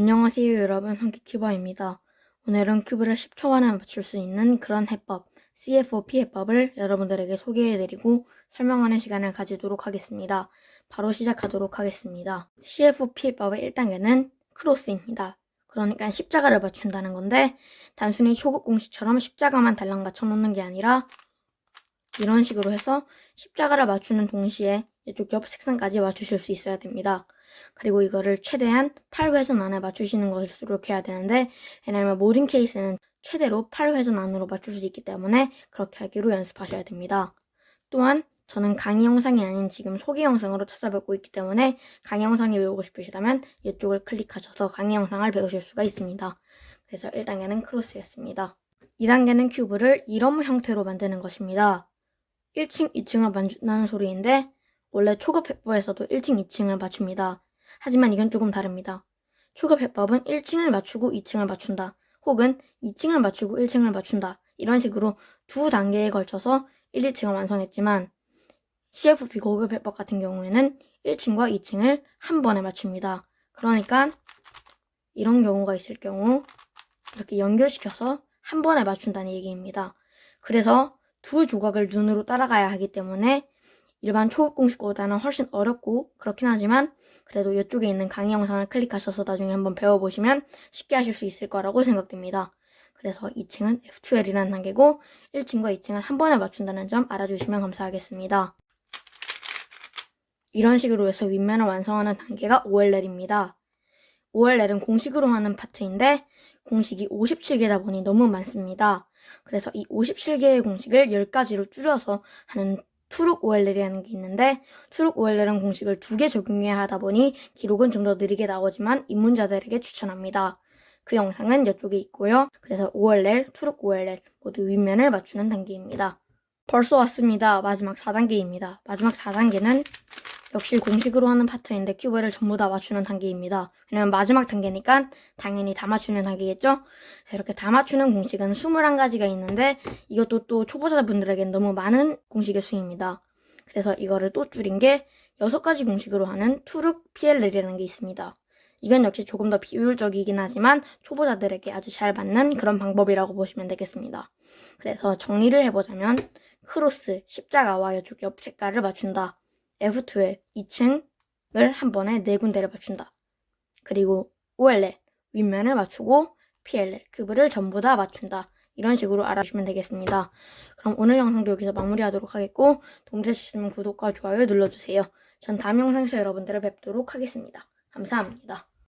안녕하세요 여러분 성기큐버입니다. 오늘은 큐브를 10초 만에 맞출 수 있는 그런 해법 CFOP 해법을 여러분들에게 소개해드리고 설명하는 시간을 가지도록 하겠습니다. 바로 시작하도록 하겠습니다. CFOP 해법의 1단계는 크로스입니다. 그러니까 십자가를 맞춘다는 건데 단순히 초급 공식처럼 십자가만 달랑 맞춰놓는 게 아니라 이런 식으로 해서 십자가를 맞추는 동시에 이쪽 옆 색상까지 맞추실 수 있어야 됩니다. 그리고 이거를 최대한 8회선 안에 맞추시는 것으로 해야 되는데 왜냐면 모든 케이스는 최대로 8회선 안으로 맞출 수 있기 때문에 그렇게 하기로 연습하셔야 됩니다. 또한 저는 강의 영상이 아닌 지금 소개 영상으로 찾아뵙고 있기 때문에 강의 영상이 외우고 싶으시다면 이쪽을 클릭하셔서 강의 영상을 배우실 수가 있습니다. 그래서 1단계는 크로스였습니다. 2단계는 큐브를 이런 형태로 만드는 것입니다. 1층, 2층을 맞춘다는 소리인데 원래 초급 해법에서도 1층, 2층을 맞춥니다. 하지만 이건 조금 다릅니다. 초급 해법은 1층을 맞추고 2층을 맞춘다. 혹은 2층을 맞추고 1층을 맞춘다. 이런 식으로 두 단계에 걸쳐서 1, 2층을 완성했지만 CFP 고급 해법 같은 경우에는 1층과 2층을 한 번에 맞춥니다. 그러니까 이런 경우가 있을 경우 이렇게 연결시켜서 한 번에 맞춘다는 얘기입니다. 그래서 두 조각을 눈으로 따라가야 하기 때문에 일반 초급 공식보다는 훨씬 어렵고 그렇긴 하지만 그래도 이쪽에 있는 강의 영상을 클릭하셔서 나중에 한번 배워보시면 쉽게 하실 수 있을 거라고 생각됩니다. 그래서 2층은 F2L이라는 단계고 1층과 2층을 한 번에 맞춘다는 점 알아주시면 감사하겠습니다. 이런 식으로 해서 윗면을 완성하는 단계가 OLL입니다. OLL은 공식으로 하는 파트인데 공식이 57개다 보니 너무 많습니다. 그래서 이 57개의 공식을 10가지로 줄여서 하는 투룩 OLL이라는 게 있는데 투룩 OLL은 공식을 두 개 적용해야 하다 보니 기록은 좀 더 느리게 나오지만 입문자들에게 추천합니다. 그 영상은 이쪽에 있고요. 그래서 OLL, 투룩 OLL 모두 윗면을 맞추는 단계입니다. 벌써 왔습니다. 마지막 4단계입니다. 마지막 4단계는 역시 공식으로 하는 파트인데 큐브를 전부 다 맞추는 단계입니다. 왜냐면 마지막 단계니까 당연히 다 맞추는 단계겠죠? 이렇게 다 맞추는 공식은 21가지가 있는데 이것도 또 초보자분들에겐 너무 많은 공식의 수입니다. 그래서 이거를 또 줄인 게 6가지 공식으로 하는 투룩 PLL이라는 게 있습니다. 이건 역시 조금 더 비효율적이긴 하지만 초보자들에게 아주 잘 맞는 그런 방법이라고 보시면 되겠습니다. 그래서 정리를 해보자면 크로스, 십자가와 이쪽 옆 색깔을 맞춘다. F2L 2층을 한 번에 네 군데를 맞춘다. 그리고 OLL 윗면을 맞추고 PLL 큐브를 전부 다 맞춘다. 이런 식으로 알아주시면 되겠습니다. 그럼 오늘 영상도 여기서 마무리하도록 하겠고 도움 되셨으면 구독과 좋아요 눌러주세요. 전 다음 영상에서 여러분들을 뵙도록 하겠습니다. 감사합니다.